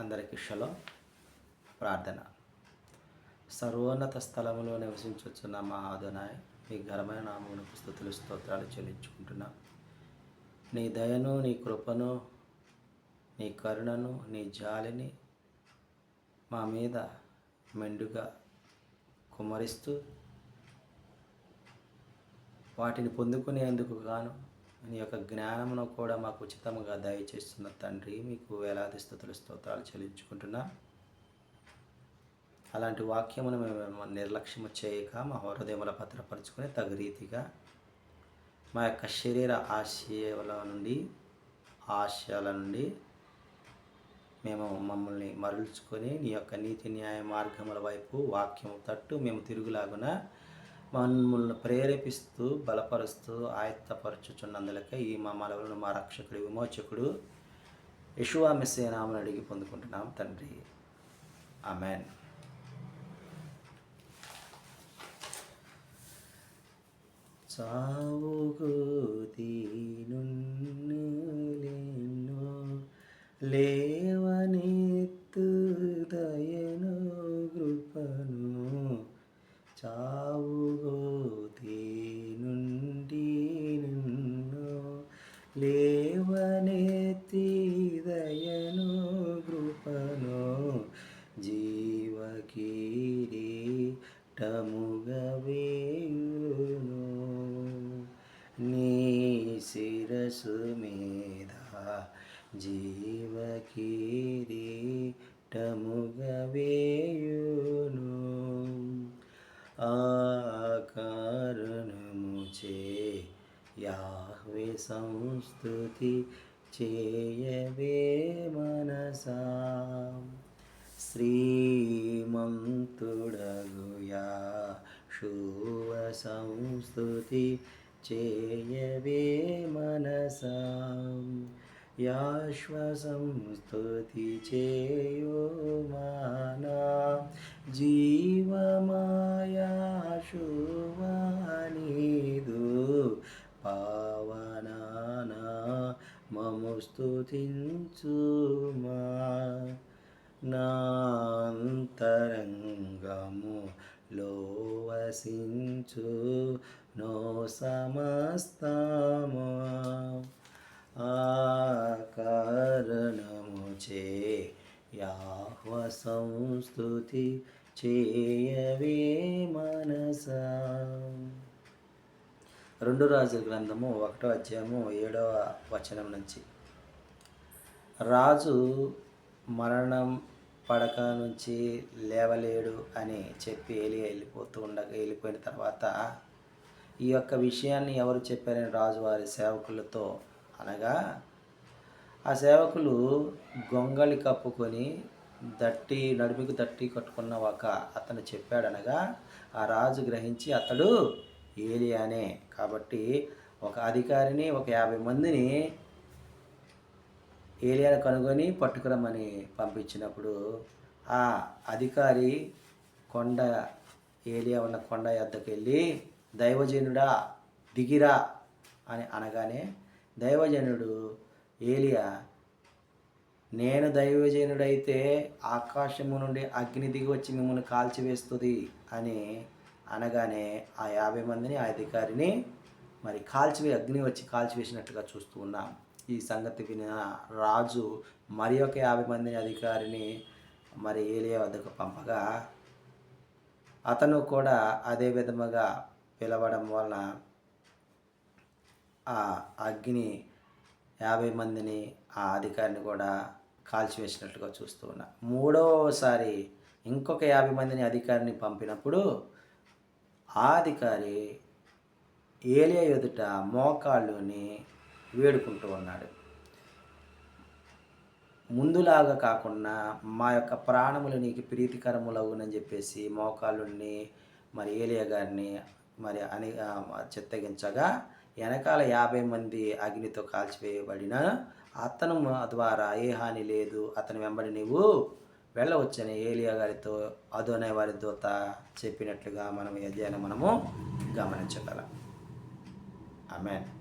అందరికీ షలో. ప్రార్థన. సర్వోన్నత స్థలంలో నివసించుచున్న మా ఆదనాయ్ మీ ఘనమైన నామమునకు స్థుతులు స్తోత్రాలు చెల్లించుకుంటున్నా. నీ దయను నీ కృపను నీ కరుణను నీ జాలిని మా మీద మెండుగా కుమ్మరిస్తూ వాటిని పొందుకునేందుకు గాను నీ యొక్క జ్ఞానమును కూడా మాకు ఉచితంగా దయచేస్తున్న తండ్రి మీకు వేలాది స్థుతుల స్తోత్రాలు చెల్లించుకుంటున్నా. అలాంటి వాక్యమును మేము నిర్లక్ష్యము చేయక మా హృదయముల భద్రపరుచుకొని తగు రీతిగా మా యొక్క శరీర ఆశయాల నుండి ఆశయాల నుండి మేము మమ్మల్ని మరల్చుకొని నీ యొక్క నీతి న్యాయ మార్గముల వైపు వాక్యము తట్టు మేము తిరుగులాగున మమ్మల్ని ప్రేరేపిస్తూ బలపరుస్తూ ఆయత్తపరచుచున్నందులకే ఈ మా మలవలను మా రక్షకుడు విమోచకుడు యశువా మిస్సేనామని అడిగి పొందుకుంటున్నాం తండ్రి. ఆమెన్. చావుకు తీనున్నెన్నో లే లేవనెత్తి దయను కృపను జీవకిరీటముగా వేయును నీ శిరసు మీద జీవకిరీటముగా వేయును ఆ కారణముచే యాహ్వే సంస్థుతి చేయవే మనసా. శ్రీమంతుడగుయా శువ సంస్థుతి చేయవే మనసా. యాశ్వసంస్తుతి చేయో మానా. జీవమా మము స్తుతించుమా నాంతరంగము లోవసించు నో సమస్తము ఆ కారణముచే యాహ్వ సంస్థుతి చేయవే మనస. రెండు రాజుల గ్రంథము ఒకటో అధ్యాయము ఏడవ వచనం నుంచి. రాజు మరణం పడక నుంచి లేవలేడు అని చెప్పి ఏలి వెళ్ళిపోతూ ఉండగా వెళ్ళిపోయిన తర్వాత ఈ యొక్క విషయాన్ని ఎవరు చెప్పారని రాజు వారి సేవకులతో అనగా ఆ సేవకులు గొంగళి కప్పుకొని దట్టి నడుముకు దట్టి కట్టుకున్న ఒక అతను చెప్పాడనగా ఆ రాజు గ్రహించి అతడు ఏలియానే కాబట్టి ఒక అధికారిని ఒక యాభై మందిని ఏలియాను కనుగొని పట్టుకురమ్మని పంపించినప్పుడు ఆ అధికారి కొండ ఏలియా ఉన్న కొండ యొద్దకు వెళ్ళి దైవజనుడా దిగిరా అని అనగానే దైవజనుడు ఏలియా నేను దైవజనుడైతే ఆకాశము నుండి అగ్ని దిగి వచ్చి మిమ్మల్ని కాల్చివేస్తుంది అని అనగానే ఆ యాభై మందిని ఆ అధికారిని మరి కాల్చివే అగ్ని వచ్చి కాల్చివేసినట్టుగా చూస్తూ ఉన్నాం. ఈ సంగతి విన రాజు మరి ఒక యాభై మందిని అధికారిని మరి ఏలియా వద్దకు పంపగా అతను కూడా అదే విధముగా పిలవడం వలన ఆ అగ్ని యాభై మందిని ఆ అధికారిని కూడా కాల్చివేసినట్లుగా చూస్తూ ఉన్నా. మూడవసారి ఇంకొక యాభై మందిని అధికారిని పంపినప్పుడు ఆ అధికారి ఏలియా ఎదుట మోకాళ్ళుని వేడుకుంటూ ఉన్నాడు. ముందులాగా కాకుండా మా యొక్క ప్రాణములు నీకు ప్రీతికరములవునని చెప్పేసి మోకాళ్ళుని మరి ఏలియా గారిని మరి అని చిత్తగించగా వెనకాల యాభై మంది అగ్నితో కాల్చివేయబడిన అతను ద్వారా ఏ హాని లేదు. అతని వెంబడి నీవు వెళ్ళవచ్చని ఏలియా గారితో అదోనే వారి దూత చెప్పినట్లుగా మనం ఈ మనము గమనించగలం. ఆమెన్.